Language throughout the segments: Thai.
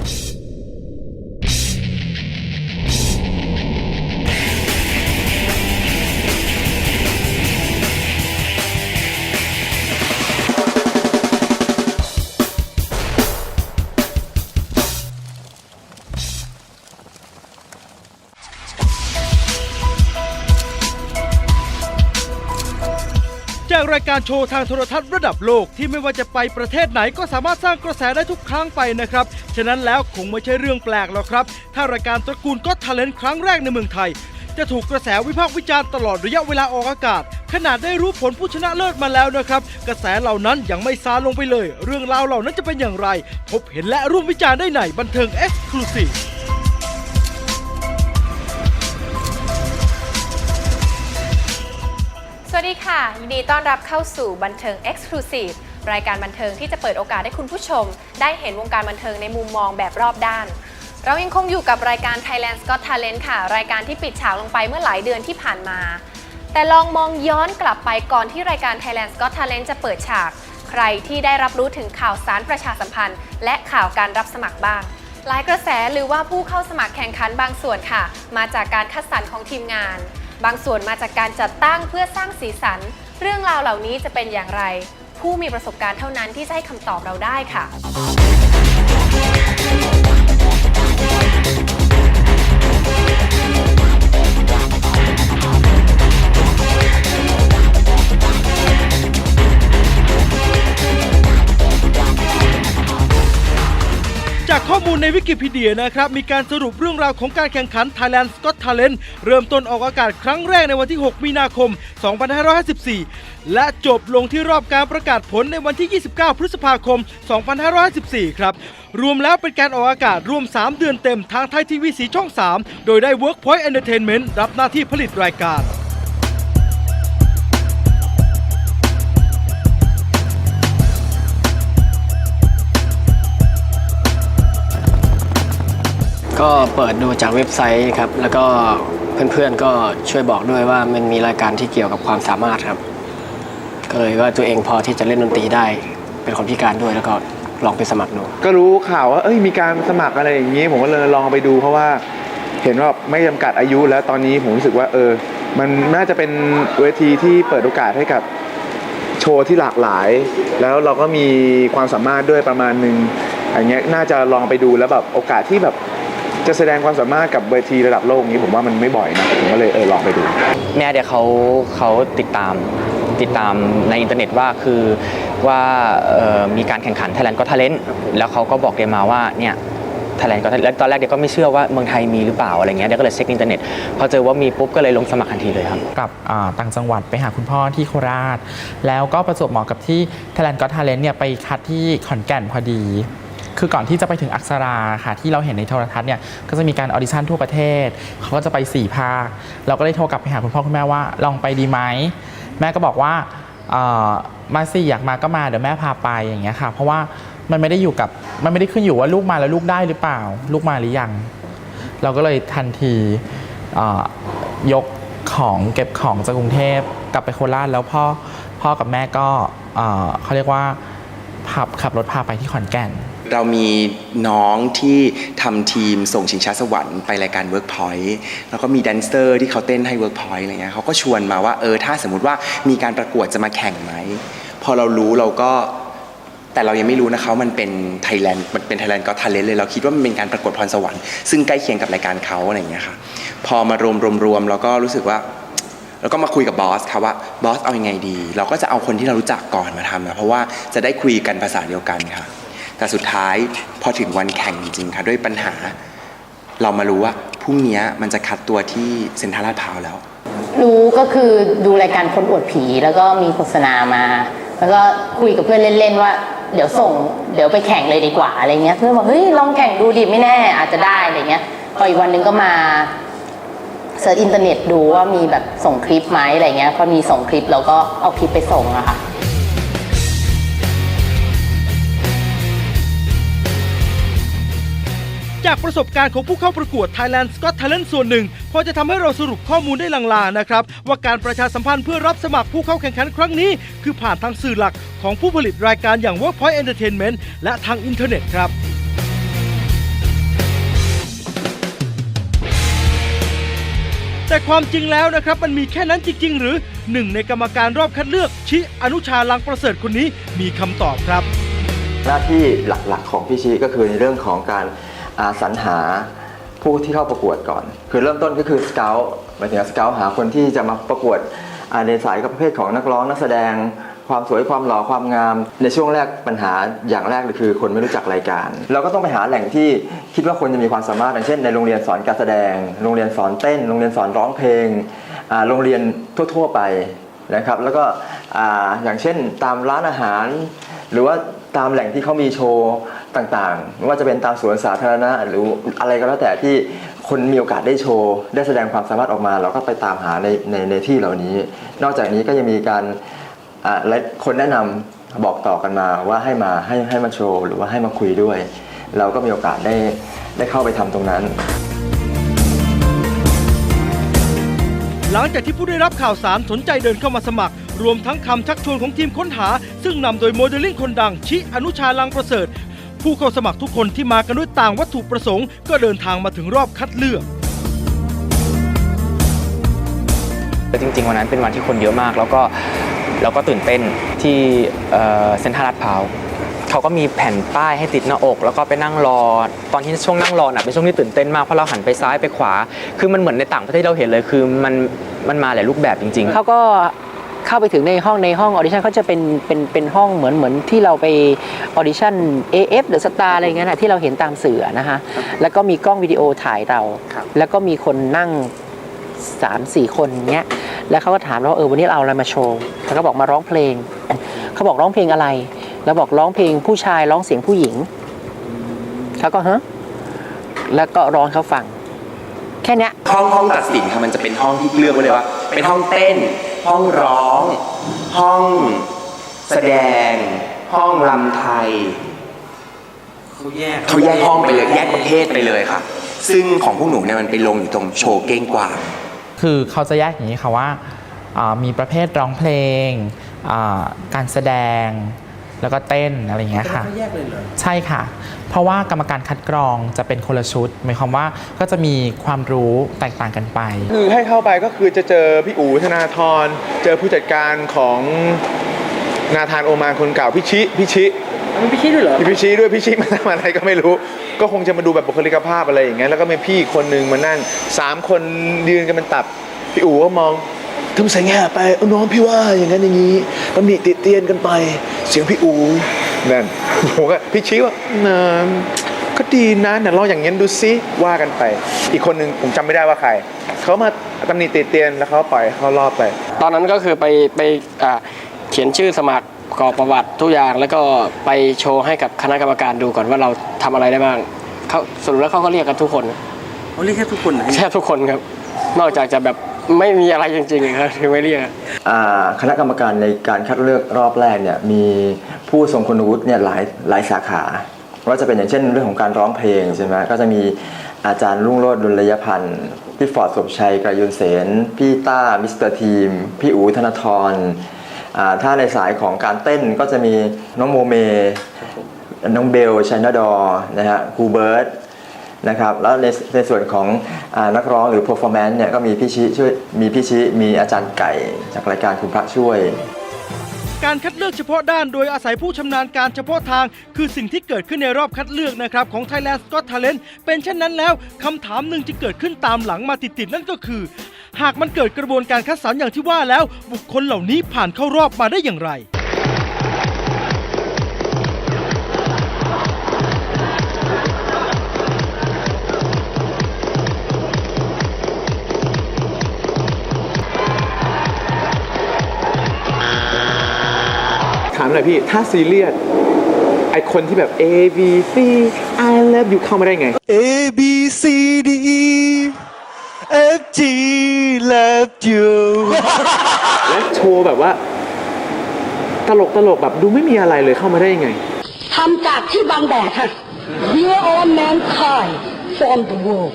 Bye. จากรายการโชว์ทางโทรทัศน์ระดับโลกที่ไม่ว่าจะไปประเทศไหนก็สามารถสร้างกระแสได้ทุกครั้งไปนะครับ ฉะนั้นแล้วคงไม่ใช่เรื่องแปลกหรอกครับ ถ้ารายการตระกูลก็ทาเลนครั้งแรกในเมืองไทย จะถูกกระแสวิพากษ์วิจารณ์ตลอดระยะเวลาออกอากาศ ขนาดได้รู้ผลผู้ชนะเลิศมาแล้วนะครับ กระแสเหล่านั้นยังไม่ซาลงไปเลย เรื่องราวเหล่านั้นจะเป็นอย่างไร พบเห็นและร่วมวิจารณ์ได้ในบันเทิงเอ็กซ์คลูซีฟ ดีค่ะ ยินดีต้อนรับเข้าสู่บันเทิง Exclusive รายการบันเทิงที่จะเปิดโอกาสให้คุณผู้ชม ได้เห็นวงการบันเทิงในมุมมองแบบรอบด้าน เรายังคงอยู่กับรายการ Thailand Got Talent ค่ะ รายการที่ปิดฉากลงไปเมื่อหลายเดือนที่ผ่านมา แต่ลองมองย้อนกลับไปก่อนที่รายการ Thailand Got Talent จะเปิดฉาก ใครที่ได้รับรู้ถึงข่าวสารประชาสัมพันธ์ และข่าวการรับสมัครบ้าง หลายกระแสหรือว่าผู้เข้าสมัครแข่งขันบางส่วนค่ะ มาจากการคัดสรรของทีมงาน บางส่วนมาจากการจัดตั้งเพื่อสร้างสีสัน เรื่องราวเหล่านี้จะเป็นอย่างไร ผู้มีประสบการณ์เท่านั้นที่จะให้คำตอบเราได้ค่ะ มูลในวิกิพีเดียนะครับ มีการสรุปเรื่องราวของการแข่งขัน Thailand Got Talent เริ่มต้นออกอากาศครั้งแรกในวันที่ 6 มีนาคม 2554 และจบลงที่รอบการประกาศผลในวันที่ 29 พฤษภาคม 2554 ครับ รวมแล้วเป็นการออกอากาศรวม 3 เดือนเต็มทางไทยทีวีสีช่อง 3 โดยได้ Workpoint Entertainment รับหน้าที่ผลิตรายการ ก็เปิดดูจากเว็บไซต์ครับ แล้วก็เพื่อนๆก็ช่วยบอกด้วยว่ามันมีรายการที่เกี่ยวกับความสามารถครับ ก็เลยว่าตัวเองพอที่จะเล่นดนตรีได้ เป็นคนพิการด้วยแล้วก็ลองไปสมัครดู ก็รู้ข่าวว่าเอ้ยมีการสมัครอะไรอย่างนี้ ผมก็เลยลองไปดูเพราะว่าเห็นว่าไม่จำกัดอายุแล้วตอนนี้ผมรู้สึกว่าเออ มันน่าจะเป็นเวทีที่เปิดโอกาสให้กับโชว์ที่หลากหลาย แล้วเราก็มีความสามารถด้วยประมาณหนึ่งอย่างเงี้ยน่าจะลองไปดูแล้วแบบโอกาสที่แบบ จะแสดงความสามารถกับเวทีระดับโลกนี้ผมว่ามันไม่บ่อยนะผมก็เลยเออลองไปดูแม่เดี๋ยวเขาเขาติดตามติดตามในอินเทอร์เน็ตว่าคือว่าเอ่อมีการแข่งขัน Thailand Got Talent แล้วเขาก็บอกเดยมาว่าเนี่ย Thailand Got Talent แล้วตอนแรกเดี๋ยวก็ไม่เชื่อว่าเมืองไทยมีหรือเปล่าอะไรเงี้ยเดี๋ยวก็เลยเช็คในอินเทอร์เน็ตพอเจอว่ามีปุ๊บก็เลยลงสมัครทันทีเลยครับกลับอ่าต่างจังหวัดไปหาคุณพ่อที่โคราช แล้วก็ประจวบเหมาะกับที่ Thailand Got Talent เนี่ยไปคัดที่ขอนแก่นพอดี คือก่อนที่จะไปถึงอักษราค่ะ ที่เราเห็นในโทรทัศน์เนี่ยก็จะมีการออดิชั่นทั่วประเทศ เขาก็จะไป 4 ภาค เราก็เลยโทรกลับไปหาคุณพ่อคุณแม่ว่าลองไปดีไหม แม่ก็บอกว่าเออมาสิอยากมาก็มาเดี๋ยวแม่พาไปอย่างเงี้ยค่ะ เพราะว่ามันไม่ได้อยู่กับมันไม่ได้ขึ้นอยู่ว่าลูกมาแล้วลูกได้หรือเปล่า ลูกมาหรือยัง เราก็เลยทันทียกของเก็บของจากกรุงเทพกลับไปโคราชแล้วพ่อพ่อกับแม่ก็เขาเรียกว่า ขับขับรถพาไปที่ขอนแก่น เรามีน้องที่ทำทีมส่งชิงช้าสวรรค์ไปรายการ Workpoint แล้วก็มีแดนเซอร์ที่เขาเต้นให้ Workpoint อะไรเงี้ยเขาก็ชวนมาว่าเออถ้าสมมติว่ามีการประกวดจะมาแข่งไหม พอเรารู้เราก็แต่เรายังไม่รู้นะคะว่ามันเป็นไทยแลนด์มันเป็นไทยแลนด์ก็ท l เลนเลย เราคิดว่ามันเป็นการประกวดพรสวรรค์ซึ่งใกล้เคียงกับรายการเขาอะไรอย่างเงี้ยค่ะ พอมารวมรวมรวมเราก็รู้สึกว่า แล้วก็มาคุยกับบอสค่ะว่าบอสเอาอยัางไงดี เราก็จะเอาคนที่เรารู้จักก่อนมาทำนะเพราะว่าจะได้คุยกันภาษาเดียวกันค่ะ แต่สุดท้ายพอถึงวันแข่งจริงๆค่ะ ด้วยปัญหา เรามารู้ว่าพรุ่งนี้มันจะคัดตัวที่เซ็นทรัลลาดพร้าวแล้ว รู้ก็คือดูรายการคนอวดผีแล้วก็มีโฆษณามา แล้วก็คุยกับเพื่อนเล่นๆว่าเดี๋ยวส่งเดี๋ยวไปแข่งเลยดีกว่าอะไรเงี้ยเพื่อนบอกเฮ้ยลองแข่งดูดิไม่แน่อาจจะได้อะไรเงี้ยพออีกวันหนึงก็มา เสิร์ชอินเทอร์เน็ตดูว่ามีแบบส่งคลิปไหมอะไรเงี้ยพอมีส่งคลิปเราก็เอาคลิปไปส่งอะค่ะจากประสบการณ์ของผู้เข้าประกวด Thailand Scott Talent ส่วนหนึ่ง พอจะทำให้เราสรุปข้อมูลได้ลางๆนะครับ ว่าการประชาสัมพันธ์เพื่อรับสมัครผู้เข้าแข่งขันครั้งนี้ คือผ่านทางสื่อหลักของผู้ผลิตรายการอย่าง Workpoint Entertainment และทางอินเทอร์เน็ตครับ แต่ความจริงแล้วนะครับมันมีแค่นั้นจริง ๆ หรือหนึ่งในกรรมการรอบคัดเลือก ชิอนุชาลังประเสริฐคนนี้มีคำตอบครับ หน้าที่หลักๆของพี่ชีก็คือในเรื่องของการอาสรรหาผู้ที่เข้าประกวดก่อน คือเริ่มต้นก็คือสเกลหมายถึงสเกลหาคนที่จะมาประกวดอ่าในสายกับประเภทของนักร้องนักแสดง ความสวยความหล่อความงาม ในช่วงแรกปัญหาอย่างแรกเลยคือคนไม่รู้จักรายการ เราก็ต้องไปหาแหล่งที่คิดว่าคนจะมีความสามารถอย่างเช่น ในโรงเรียนสอนการแสดง โรงเรียนสอนเต้น โรงเรียนสอนร้องเพลงโรงเรียนทั่ว ๆ ไปนะครับ แล้วก็อ่าอย่างเช่นตามร้านอาหาร หรือว่าตามแหล่งที่เขามีโชว์ต่างๆ ไม่ว่าจะเป็นตามสวนสาธารณะหรืออะไรก็แล้วแต่ที่คนมีโอกาสได้โชว์ ได้แสดงความสามารถออกมา เราก็ไปตามหาในในในที่เหล่านี้ นอกจากนี้ก็ยังมีการ อ่าและคนแนะนำบอกต่อกันมาว่าให้มาให้ให้มาโชว์หรือว่าให้มาคุยด้วย เราก็มีโอกาสได้ได้เข้าไปทำตรงนั้น หลังจากที่ผู้ได้รับข่าวสารสนใจเดินเข้ามาสมัคร รวมทั้งคำชักชวนของทีมค้นหา ซึ่งนำโดยโมเดลลิ่งคนดัง ชิอนุชาลังประเสริฐ ผู้เข้าสมัครทุกคนที่มากันด้วยต่างวัตถุประสงค์ ก็เดินทางมาถึงรอบคัดเลือก แต่จริงๆวันนั้นเป็นวันที่คนเยอะมาก แล้วก็ แล้วก็ตื่นเต้นที่เอ่อเซ็นทรัลลาดพร้าวเขาก็มีแผ่นป้ายให้ติดหน้าอก แล้วก็ไปนั่งรอ ตอนที่ช่วงนั่งรอน่ะเป็นช่วงที่ตื่นเต้นมากเพราะเราหันไปซ้ายไปขวา คือมันเหมือนในต่างประเทศที่เราเห็นเลย คือมันมันมาหลายรูปแบบจริง ๆ เขาก็เข้าไปถึงในห้องในห้องออดิชั่นเขาจะเป็นเป็นเป็นห้องเหมือนเหมือนที่เราไปออดิชั่น AF หรือสตาร์อะไรเงี้ยนะที่เราเห็นตามสื่อนะคะแล้วก็มีกล้องวิดีโอถ่ายเรา แล้วก็มีคนนั่ง 3 4 คนเงี้ยแล้วเขาก็ถามเราว่าเออวันนี้เราเอาอะไรมาโชว์แล้วก็บอกมาร้องเพลง เขาบอกร้องเพลงอะไร แล้วบอกร้องเพลงผู้ชายร้องเสียงผู้หญิงเขาก็ฮะแล้วก็ร้องให้เขาฟัง แค่เนี้ยห้องห้องตัดสินค่ะมันจะเป็นห้องที่เลือกไว้เลยว่า เป็นห้องเต้น ห้องร้อง ห้องแสดง ห้องรำไทยเขาแยกเขาแยกห้องไปเลยแยกประเภทไปเลยค่ะ ซึ่งของพวกหนูเนี่ยมันไปลงอยู่ตรงโชว์เก้งกวาง คือเขาจะแยกอย่างนี้ค่ะว่าอ่ามีประเภทร้องเพลงอ่าการแสดงแล้วก็เต้นอะไรอย่างเงี้ยค่ะแยกเลยเหรอใช่ค่ะ เพราะว่ากรรมการคัดกรองจะเป็นคนละชุดหมายความว่าก็จะมีความรู้แตกต่างกันไป คือให้เข้าไปก็คือจะเจอพี่อู๋ธนาธรเจอผู้จัดการของนาธานโอมานคนเก่าพี่ชิพี่ชิ มีพี่ชี้ด้วยเหรอ มีพี่ชิด้วยพี่ชิมาทำอะไรก็ไม่รู้ ก็คงจะมาดูแบบบุคลิกภาพอะไรอย่างเงี้ยแล้วก็มีพี่อีกคนนึงมานั่งสามคนยืนกันเป็นตับพี่อู๋ก็มองทำเสียงแห่ไปเอาน้องพี่ว่าอย่างนั้นอย่างนี้ตำหนิติเตียนกันไป เสียงพี่อู๋นั่นผมก็พี่ชิว่าเนอก็ดีนะเดี๋ยวลองอย่างนี้ดูซิว่ากันไป อีกคนนึงผมจำไม่ได้ว่าใครเขามาตำหนิติเตียนแล้วเขาปล่อยเขารอบไป ตอนนั้นก็คือไปไปอ่าเขียนชื่อสมัคร กรอกประวัติทุกอย่างแล้วก็ไปโชว์ให้กับคณะกรรมการดูก่อนว่าเราทำอะไรได้บ้างเขาสรุปแล้วเขาก็เรียกกันทุกคนเขาเรียกแค่ทุกคนแค่ทุกคนครับ นอกจากจะแบบไม่มีอะไรจริงๆครับถึงไม่เรียก อ่าคณะกรรมการในการคัดเลือกรอบแรกเนี่ยมีผู้ทรงคุณวุฒิเนี่ยหลายหลายสาขาว่าจะเป็นอย่างเช่นเรื่องของการร้องเพลงใช่ไหมก็จะมีอาจารย์รุ่งโรจน์ดุลยพันธ์พี่ฟอร์ดสมชัยกระยุนเสนพี่ต้ามิสเตอร์ทีม พี่อูธนทรอ่า ถ้าในสายของการเต้นก็จะมีน้องโมเม น้องเบลชัยนาดอร์นะฮะครูเบิร์ตนะครับแล้วในในส่วนของอนักร้องหรือ performance เนี่ยก็มีพี่ชิช่วยมีพี่ชิมีอาจารย์ไก่จากรายการคุณพระช่วย การคัดเลือกเฉพาะด้านโดยอาศัยผู้ชำนาญการเฉพาะทาง คือสิ่งที่เกิดขึ้นในรอบคัดเลือกนะครับของ Thailand Got Talent เป็นเช่นนั้นแล้วคำถามหนึ่งที่เกิดขึ้นตามหลังมาติดๆนั่นก็คือ หากมันเกิดกระบวนการคัดสรรอย่างที่ว่าแล้ว บุคคลเหล่านี้ผ่านเข้ารอบมาได้อย่างไรถามหน่อยพี่ ถ้าซีเรียสไอคนที่แบบ A B C I love you เข้ามาได้ไง A B C D E F G love you และโชว์แบบว่า ตลกตลกแบบดูไม่มีอะไรเลยเข้ามาได้ยังไงทำจากที่บางแดดค่ะ Dear all mankind from the world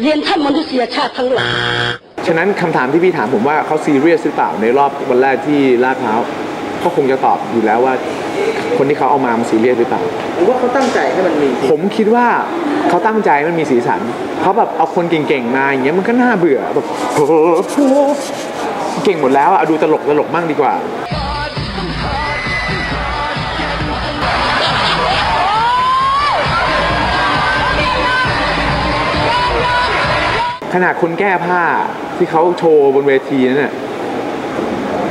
เรียนท่านมนุษยชาติทั้งหลายฉะนั้นคำถามที่พี่ถามผมว่าเขาซีเรียสหรือเปล่าในรอบวันแรกที่ลาดพร้าวเขาคงจะตอบอยู่แล้วว่า คนที่เขาเอามามันซีเรียสหรือเปล่า หรือว่าเขาตั้งใจให้มันมี ผมคิดว่า เขาตั้งใจให้มันมีสีสันเขาแบบเอาคนเก่งๆมาอย่างเงี้ยมันก็น่าเบื่อแบบโอ้โหเก่งหมดแล้วอะเอาดูตลกตลกมั่งดีกว่าขนาดคนแก้ผ้าที่เขาโชว์บนเวทีนั่นน่ะ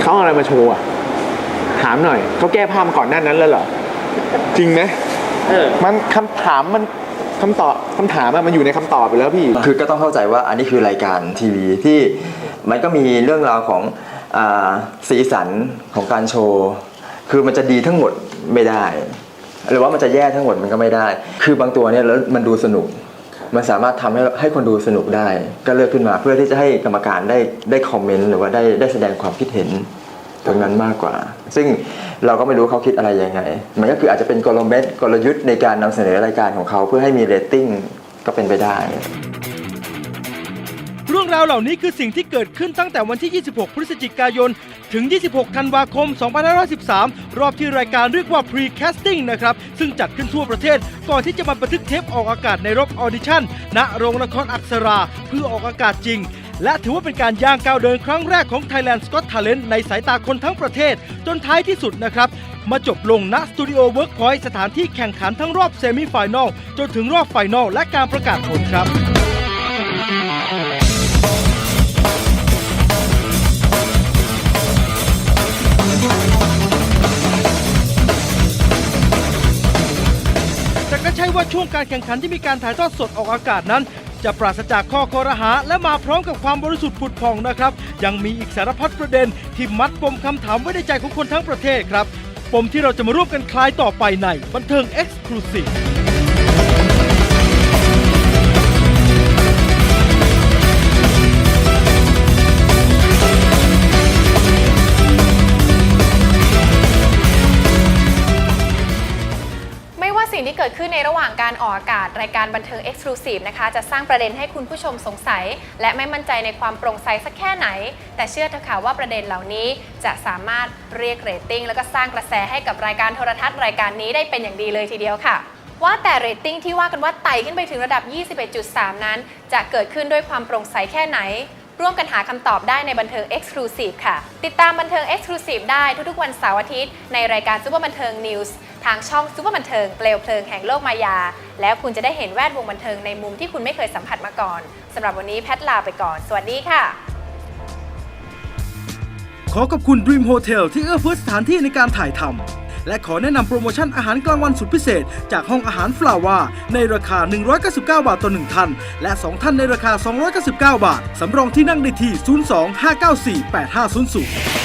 เขาเอาอะไรมาโชว์อะ ถามหน่อย เขาแก้ผ้ามาก่อนหน้านั้นแล้วเหรอ จริงไหมเออมันคำถามมันคำตอบคำถามอะมันอยู่ในคำตอบไปแล้วพี่ คือก็ต้องเข้าใจว่าอันนี้คือรายการทีวีที่มันก็มีเรื่องราวของอาสีสันของการโชว์ คือมันจะดีทั้งหมดไม่ได้ หรือว่ามันจะแย่ทั้งหมดมันก็ไม่ได้ คือบางตัวเนี่ยแล้วมันดูสนุก มันสามารถทำให้ให้คนดูสนุกได้ ก็เลือกขึ้นมาเพื่อที่จะให้กรรมการได้ได้คอมเมนต์หรือว่าได้ได้แสดงความคิดเห็น ตรงนั้นมากกว่า ซึ่งเราก็ไม่รู้เขาคิดอะไรยังไง มันก็คืออาจจะเป็นกลเม็ดกลยุทธ์ในการนำเสนอรายการของเขาเพื่อให้มีเรตติ้งก็เป็นไปได้ เรื่องราวเหล่านี้คือสิ่งที่เกิดขึ้นตั้งแต่วันที่ 26 พฤศจิกายน ถึง 26 ธันวาคม 2513 รอบที่รายการเรียกว่า Pre-casting นะครับ ซึ่งจัดขึ้นทั่วประเทศ ก่อนที่จะมาบันทึกเทปออกอากาศในรอบออดิชั่นณโรงละครอักษรา เพื่อออกอากาศจริง และถือว่าเป็นการย่างก้าวเดินครั้งแรกของ Thailand Got Talent ในสายตาคนทั้งประเทศ จนท้ายที่สุดนะครับ มาจบลงณสตูดิโอเวิร์กพอยต์สถานที่แข่งขันทั้งรอบเซมิไฟแนลจนถึงรอบไฟนลและการประกาศผลครับแต่ก็ใช่ว่าช่วงการแข่งขันที่มีการถ่ายทอดสดออกอากาศนั้น จะปราศจากข้อคอรหา และมาพร้อมกับความบริสุทธิ์ผุดผ่องนะครับ ยังมีอีกสารพัดประเด็นที่มัดปมคำถามไว้ในใจของคนทั้งประเทศครับ ปมที่เราจะมาร่วมกันคลายต่อไปในบันเทิง Exclusive การออกอากาศรายการบันเทิง Exclusive นะคะ จะสร้างประเด็นให้คุณผู้ชมสงสัย และไม่มั่นใจในความโปร่งใสสักแค่ไหน แต่เชื่อเถอะค่ะว่าประเด็นเหล่านี้จะสามารถเรียกเรตติ้งแล้วก็สร้างกระแสให้กับรายการโทรทัศน์รายการนี้ได้เป็นอย่างดีเลยทีเดียวค่ะ ว่าแต่เรตติ้งที่ว่ากันว่าไต่ขึ้นไปถึงระดับ 21.3 นั้น จะเกิดขึ้นด้วยความโปร่งใสแค่ไหนร่วมกันหาคำตอบได้ในบันเทิง Exclusive ค่ะ ติดตามบันเทิง Exclusive ได้ทุกๆ วันเสาร์อาทิตย์ ในรายการซุปเปอร์บันเทิง News ทางช่องซุปเปอร์บันเทิงเปลวเพลิงแห่งโลกมายา แล้วคุณจะได้เห็นแวดวงบันเทิงในมุมที่คุณไม่เคยสัมผัสมาก่อนสำหรับวันนี้แพทลาไปก่อน สวัสดีค่ะ ขอขอบคุณ Dream Hotel ที่เอื้อเฟื้อสถานที่ในการถ่ายทำและขอแนะนำโปรโมชั่นอาหารกลางวันสุดพิเศษ จากห้องอาหารฟลาวาในราคา 199 บาทต่อ 1 ท่าน และ 2 ท่านในราคา 299 บาท สำรองที่นั่งได้ที่ 02 594 8500